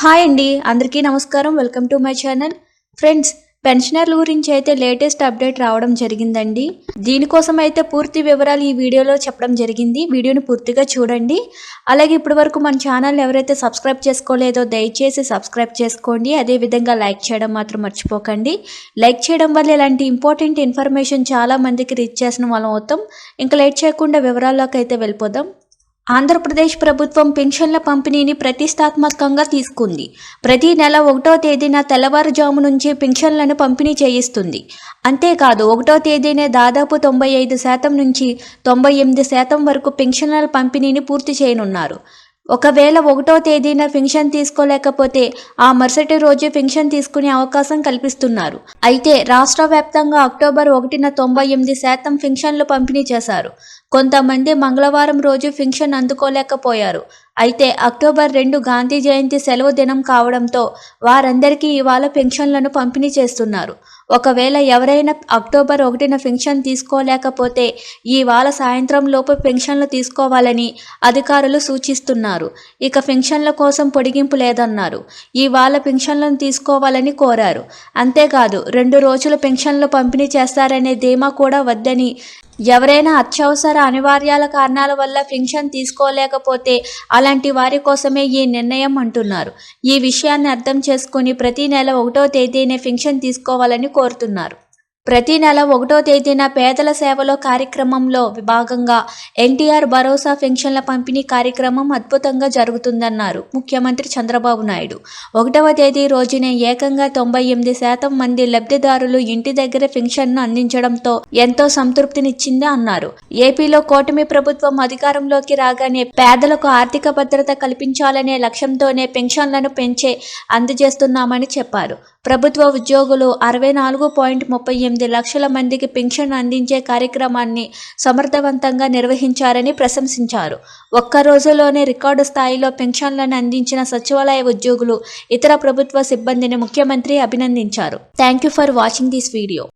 Hi అండి అందరికీ నమస్కారం. Welcome to my channel. Friends పెన్షనర్ల గురించి అయితే లేటెస్ట్ అప్డేట్ రావడం జరిగిందండి. దీనికోసం అయితే పూర్తి వివరాలు ఈ వీడియోలో చెప్పడం జరిగింది. వీడియోని పూర్తిగా చూడండి. అలాగే ఇప్పటి వరకు మన ఛానల్ ఎవరైతే సబ్స్క్రైబ్ చేసుకోలేదో దయచేసి సబ్స్క్రైబ్ చేసుకోండి. అదేవిధంగా లైక్ చేయడం మాత్రం మర్చిపోకండి. లైక్ చేయడం వల్ల ఇలాంటి ఇంపార్టెంట్ ఇన్ఫర్మేషన్ చాలా మందికి రీచ్ చేసిన వాళ్ళం అవుతాం. ఇంకా లేట్ చేయకుండా వివరాల్లోకి అయితే వెళ్ళిపోదాం. ఆంధ్రప్రదేశ్ ప్రభుత్వం పెన్షన్ల పంపిణీని ప్రతిష్టాత్మకంగా తీసుకుంది. ప్రతి నెల ఒకటో తేదీన తెల్లవారుజాము నుంచి పెన్షన్లను పంపిణీ చేయిస్తుంది. అంతేకాదు ఒకటో తేదీనే దాదాపు తొంభై ఐదు శాతం నుంచి తొంభై ఎనిమిది శాతం వరకు పెన్షన్ల పంపిణీని పూర్తి చేయనున్నారు. ఒకవేళ ఒకటో తేదీన పెన్షన్ తీసుకోలేకపోతే ఆ మరుసటి రోజు పెన్షన్ తీసుకునే అవకాశం కల్పిస్తున్నారు. అయితే రాష్ట్ర వ్యాప్తంగా అక్టోబర్ ఒకటిన తొంభై ఎనిమిది శాతం పెన్షన్లు పంపిణీ చేశారు. కొంతమంది మంగళవారం రోజు పెన్షన్ అందుకోలేకపోయారు. అయితే అక్టోబర్ రెండు గాంధీ జయంతి సెలవు దినం కావడంతో వారందరికీ ఇవాళ పెన్షన్లను పంపిణీ చేస్తున్నారు. ఒకవేళ ఎవరైనా అక్టోబర్ ఒకటిన పెన్షన్ తీసుకోలేకపోతే ఇవాళ సాయంత్రం లోపు పెన్షన్లు తీసుకోవాలని అధికారులు సూచిస్తున్నారు. ఇక పెన్షన్ల కోసం పొడిగింపు లేదన్నారు. ఇవాళ పెన్షన్లను తీసుకోవాలని కోరారు. అంతేకాదు రెండు రోజులు పెన్షన్లు పంపిణీ చేస్తారనే ధీమా కూడా వద్దని ఎవరైనా అత్యవసర అనివార్యాల కారణాల వల్ల పెన్షన్ తీసుకోలేకపోతే అలాంటి వారి కోసమే ఈ నిర్ణయం అంటున్నారు. ఈ విషయాన్ని అర్థం చేసుకుని ప్రతి నెల ఒకటో తేదీనే పెన్షన్ తీసుకోవాలని కోరుతున్నారు. ప్రతి నెల ఒకటో తేదీన పేదల సేవలో కార్యక్రమంలో విభాగంగా ఎన్టీఆర్ భరోసా పెన్షన్ల పంపిణీ కార్యక్రమం అద్భుతంగా జరుగుతుందన్నారు ముఖ్యమంత్రి చంద్రబాబు నాయుడు. ఒకటవ తేదీ రోజునే ఏకంగా తొంభై ఎనిమిది శాతం మంది లబ్ధిదారులు ఇంటి దగ్గర పెన్షన్ను అందించడంతో ఎంతో సంతృప్తినిచ్చింది అన్నారు. ఏపీలో కూటమి ప్రభుత్వం అధికారంలోకి రాగానే పేదలకు ఆర్థిక భద్రత కల్పించాలనే లక్ష్యంతోనే పెన్షన్లను పెంచే అందజేస్తున్నామని చెప్పారు. ప్రభుత్వ ఉద్యోగులు అరవై నాలుగు పాయింట్ ముప్పై ఎనిమిది ఎనిమిది లక్షల మందికి పెన్షన్ అందించే కార్యక్రమాన్ని సమర్థవంతంగా నిర్వహించారని ప్రశంసించారు. ఒక్క రోజులోనే రికార్డు స్థాయిలో పెన్షన్లను అందించిన సచివాలయ ఉద్యోగులు ఇతర ప్రభుత్వ సిబ్బందిని ముఖ్యమంత్రి అభినందించారు. Thank you for watching this video.